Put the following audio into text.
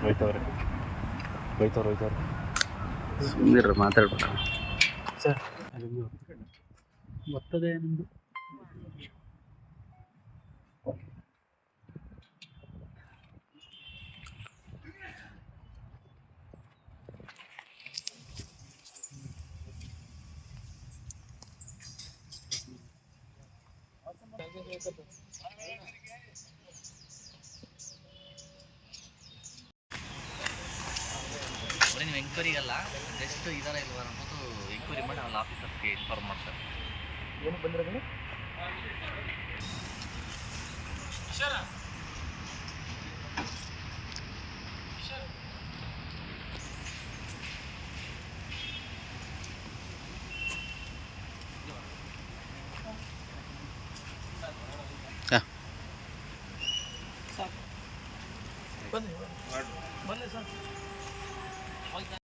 ಹೋಯ್ತವ್ರೆ. ಹೋಯ್ತವ್ರು ಹೋಯ್ತವ್ರೆ. ಸುಮ್ಮನಿರ ಮಾತಾಡ್ಬೇಡ. ಸರ್. ಅದೊಂದು ಬರ್ತದೆ ನಿಮ್ಮದು ನೀವು ಎಂಕ್ವೈರಿಗಲ್ಲ ಜಸ್ಟ್ ಇದಾರ ಇಲ್ವಾ? ಅನ್ನೋದು ಎಂಕ್ವೈರಿ ಮಾಡಿ ಅಲ್ಲಿ ಆಫೀಸರ್ಸ್ಗೆ ಇನ್ಫಾರ್ಮ್ ಮಾಡ್ತಾರೆ ಏನು ಬಂದಿರೋದು ಬನ್ನಿ ಬನ್ನಿ. ಸರ್.